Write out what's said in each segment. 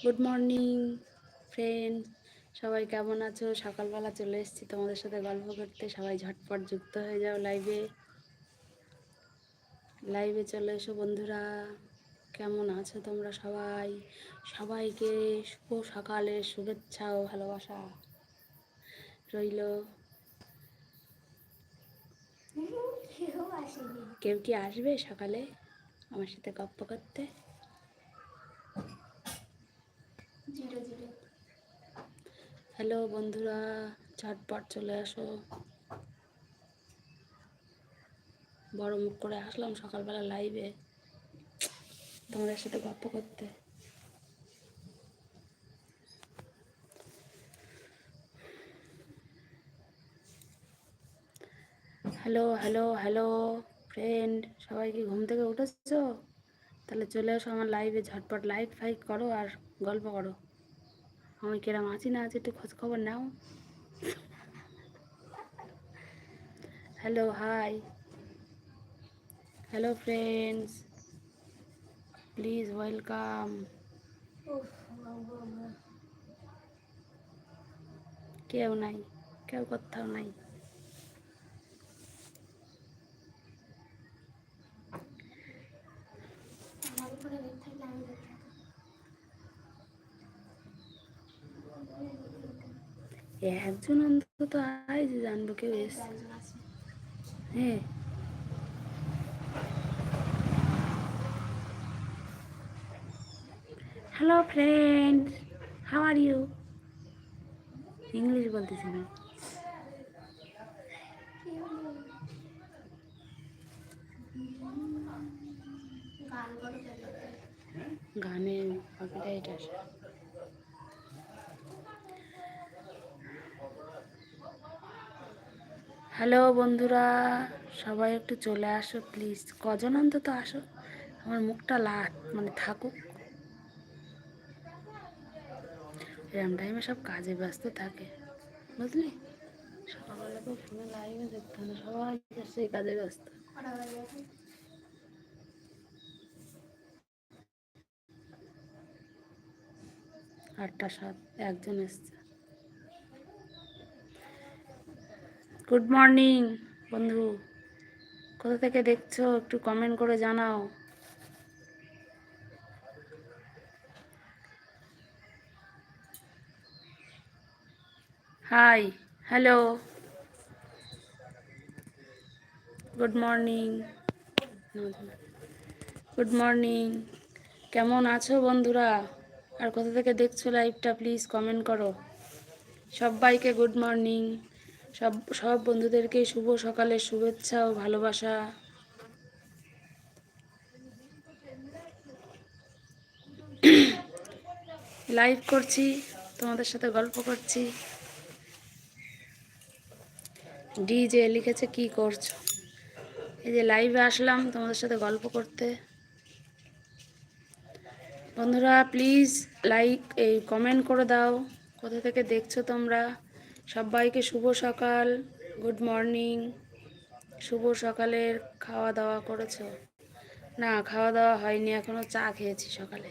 Good morning friend সবাই কেমন আছো? সকালবেলা চলে এসেছি তোমাদের সাথে গল্প করতে। সবাই ঝটপট যুক্ত হয়ে যাও লাইভে লাইভে চলে এসো বন্ধুরা। কেমন আছো তোমরা সবাই? সবাইকে শুভ সকালের শুভেচ্ছা ও ভালোবাসা। রইল। কেউ কি আসবে সকালে? আমার সাথে গপ্প করতে? হ্যালো বন্ধুরা, ঝটপট চলে আসো। বড় মুখ করে আসলাম সকালবেলা লাইভে তোমাদের সাথে গল্প করতে। হ্যালো হ্যালো হ্যালো ফ্রেন্ড সবাই কি ঘুম থেকে উঠেছো? তাহলে চলে এসো আমার লাইভে ঝটপট লাইক ফাইক করো আর গল্প করো। আমি কিরম আছি না আছি? একটু খোঁজ খবর নাও hello hi hello friends please welcome কেউ নাই কেউ কোথাও নাই। একজন অন্তত আয় যে জানব কেউ এসছে। হ্যাঁ। Hello friend how are you English বলতেছি না। গানের কপিরাইট আসে। হ্যালো বন্ধুরা, সবাই একটু চলে আসো প্লিজ কজন অন্তত আসো? আমার মুখটা লাট মানে থাকুক। এরম টাইমে সব কাজে ব্যস্ত থাকে, বুঝলি? সকালবেলা তো ফোনে লাইভে হবে সবাই সেই কাজে ব্যস্ত। আটটা সাত, একজন এসছে। গুড মর্নিং বন্ধু। কোথা থেকে দেখছ? একটু কমেন্ট করে জানাও। Hi hello good morning good morning কেমন আছো বন্ধুরা? আর কোথা থেকে দেখছ লাইভটা প্লিজ কমেন্ট করো। সবাইকে গুড মর্নিং সব সব বন্ধুদেরকে শুভ সকালের শুভেচ্ছা ও ভালোবাসা। লাইভ করছি, তোমাদের সাথে গল্প করছি। ডিজে লিখেছে, কি করছ? এই যে লাইভে আসলাম, তোমাদের সাথে গল্প করতে। বন্ধুরা প্লিজ লাইক এই কমেন্ট করে দাও। কোথা থেকে দেখছ তোমরা? সবাইকে শুভ সকাল, গুড মর্নিং, শুভ সকালের খাওয়া দাওয়া করেছ? না খাওয়া দাওয়া হয়নি, এখনও চা খেয়েছি সকালে।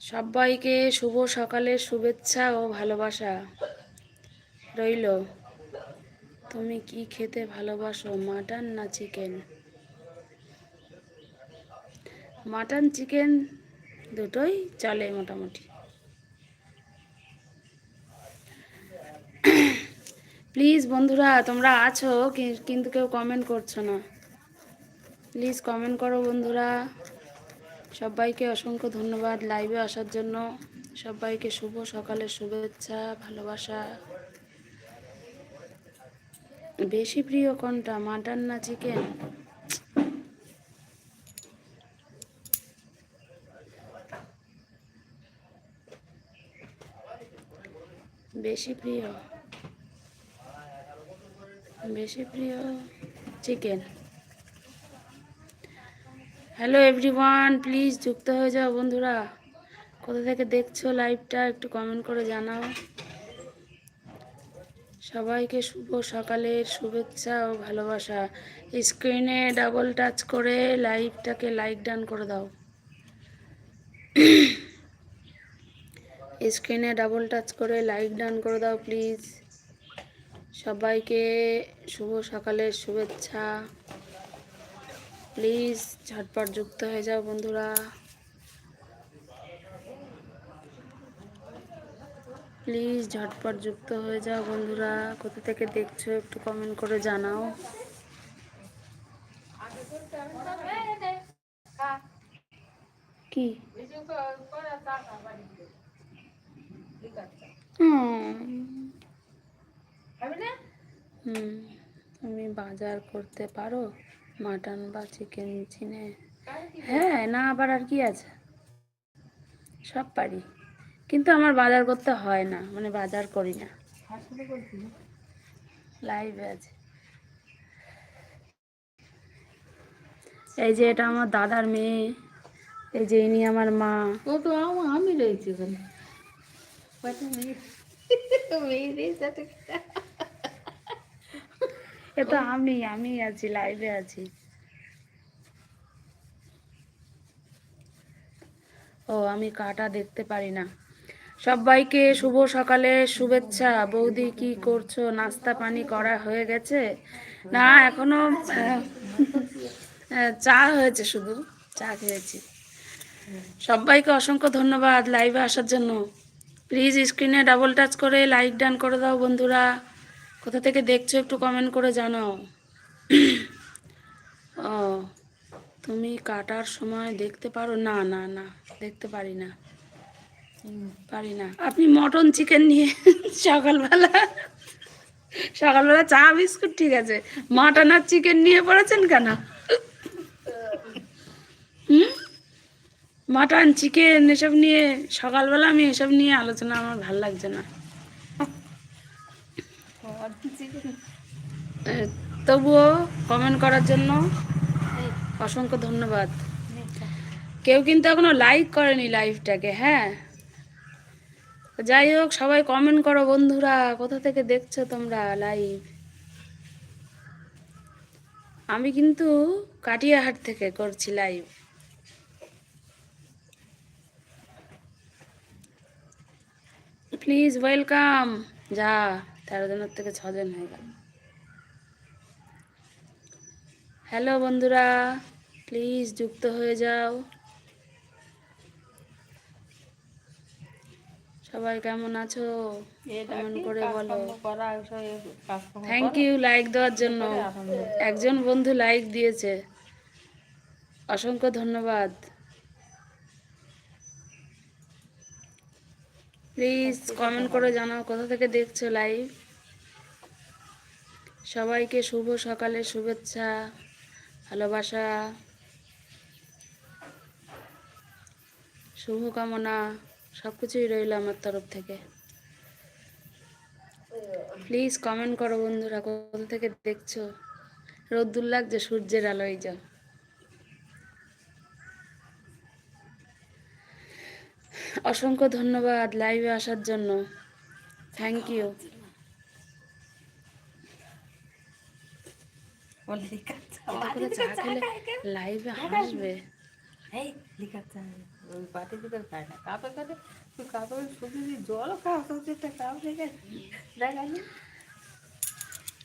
সবাইকে শুভ সকালের শুভেচ্ছা ও ভালোবাসা। রইল, তুমি কি খেতে ভালোবাসো, মাটন না চিকেন? মাটন, চিকেন দুটোই চলে মোটামুটি। প্লিজ বন্ধুরা, তোমরা আছো কিন্তু কেউ কমেন্ট করছ না। প্লিজ কমেন্ট করো, বন্ধুরা। সবাইকে অসংখ্য ধন্যবাদ লাইভে আসার জন্য। সবাইকে শুভ সকালের শুভেচ্ছা, ভালোবাসা। বেশি প্রিয় কোনটা মাটন না চিকেন বেশি প্রিয়। বেশি প্রিয় চিকেন হ্যালো এভরিওয়ান প্লিজ যুক্ত হয়ে যাও বন্ধুরা। কোথা থেকে দেখছ লাইভটা একটু কমেন্ট করে জানাও। সবাইকে শুভ সকালের শুভেচ্ছা ও ভালোবাসা। স্ক্রিনে ডাবল টাচ করে লাইভটাকে লাইক ডান করে দাও। স্ক্রিনে ডাবল টাচ করে লাইক ডান করে দাও প্লিজ সবাইকে শুভ সকালের শুভেচ্ছা। প্লিজ ঝটপট যুক্ত হয়ে যাও বন্ধুরা। প্লিজ ঝটপট যুক্ত হয়ে যাও বন্ধুরা। কোথা থেকে দেখছ একটু কমেন্ট করে জানাও। কি? হুম হুম তুমি বাজার করতে পারো মাটন বা চিকেন চিনে। হ্যাঁ না আবার আর কি আছে? সব পারি। কিন্তু আমার বাজার করতে হয় না মানে বাজার করি না। লাইভে আছে। এই যে এটা আমার দাদার মেয়ে এই যে ইনি আমার মা। ও তো আম- রয়েছি ওখানে। মেয়ে? এ তো আমি আমি আছি লাইভে আছি। ও, আমি কাটা দেখতে পারি না। সবাইকে শুভ সকালে শুভেচ্ছা। বৌদি কি করছ? নাস্তা পানি করা হয়ে গেছে? না, এখনও চা হয়েছে শুধু, চা খেয়েছি। সবাইকে অসংখ্য ধন্যবাদ লাইভে আসার জন্য। প্লিজ স্ক্রিনে ডাবল টাচ করে লাইক ডান করে দাও বন্ধুরা। কোথা থেকে দেখছ একটু কমেন্ট করে জানাও। ও, তুমি কাটার সময় দেখতে পারো? না না না, দেখতে পারি না। পারি না। আপনি মটন চিকেন নিয়ে সকালবেলা সকালবেলা চা, বিস্কুট, ঠিক আছে। মাটন আর চিকেন নিয়ে পড়েছেন কেন? হুম? মাটন চিকেন এসব নিয়ে সকালবেলা আমি এসব নিয়ে আলোচনা আমার ভালো লাগছে না। তবুও কমেন্ট করার জন্য অসংখ্য ধন্যবাদ। কেউ কিন্তু এখনও লাইক করেনি লাইভটাকে হ্যাঁ? যাই হোক, সবাই কমেন্ট করো বন্ধুরা, কোথা থেকে দেখছ তোমরা লাইভ আমি কিন্তু কাটিয়াহাট থেকে করছি লাইভ প্লিজ ওয়েলকাম যা। তেরো জনের থেকে ছজন হয়ে গেল। হ্যালো বন্ধুরা প্লিজ যুক্ত হয়ে যাও। সবাই কেমন আছো? কেমন করে বলো। থ্যাংক ইউ লাইক দেওয়ার জন্য। একজন বন্ধু লাইক দিয়েছে। অসংখ্য ধন্যবাদ। প্লিজ কমেন্ট করে জানাও কোথা থেকে দেখছ লাইভ সবাইকে শুভ সকালের শুভেচ্ছা, ভালোবাসা, শুভকামনা সব কিছুই রইল আমার তরফ থেকে। প্লিজ কমেন্ট করো বন্ধুরা, কোথা থেকে দেখছ? রোদ্দুর লাগছে সূর্যের আলোয় যাও অসংখ্য ধন্যবাদ লাইভে আসার জন্য। থ্যাংক ইউ লাইভে হাসবে এই লিখাচ্ছা ওই বাটি ভিতর খায় না। কাপে খাবে তুই কাপে শুধু যদি জল খাওয়া তো একটা কাপ দেখে দেখালি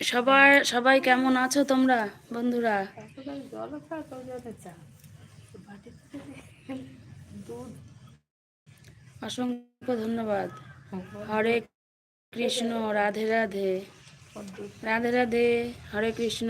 সবার সবাই কেমন আছো তোমরা বন্ধুরা? কাপে করে জল খাওয়া তো যাতে চা। বাটি দুধ। অসংখ্য ধন্যবাদ। Hare Krishna Radhe Radhe. Radhe Radhe Hare Krishna.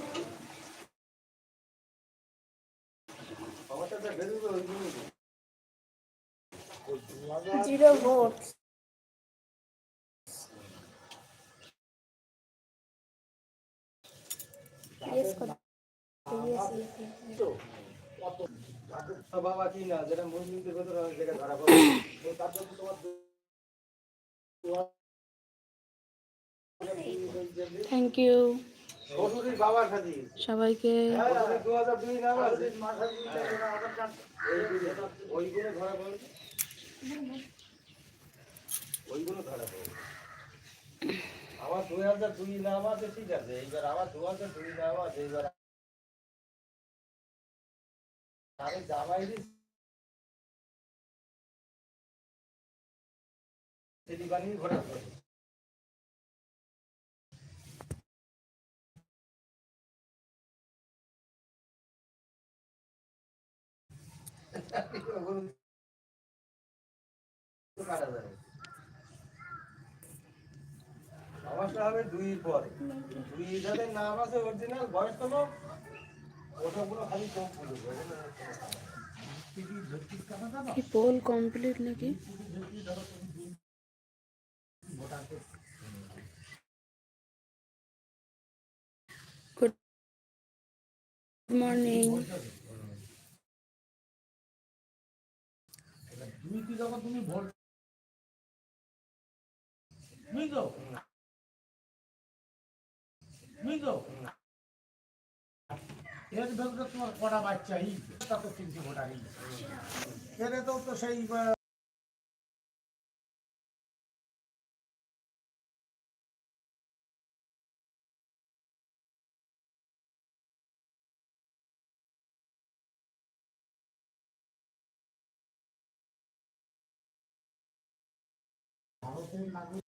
Zero vote yes করো ইয়েস বাবা কি না যেটা মুসলিমদের ভেতরে অনেক জায়গায় ধরা পড়ে তো তার জন্য তোমার থ্যাংক ইউ শ্বশুরের বাবার খাতি সবাইকে হাজার দুই হাজার দুই নাম আছে ঠিক আছে এইবার আমার দু হাজার দুই নাম আছে এইবার আমি জামাই বানিয়ে ঘোরা কাটা হবে দুই পরে। দুই যাদের নাম আছে অরিজিনাল বয়সতম ওসবগুলো খালি চোখ খুলবে কি পোল কমপ্লিট নাকি? গুড মর্নিং কি যখন তুমি ভোট বুঝলো বুঝলো এর ভেতরে তোমার কটা বাচ্চা, এই তো তিনটে ভোটার তো। তো সেই Tuh.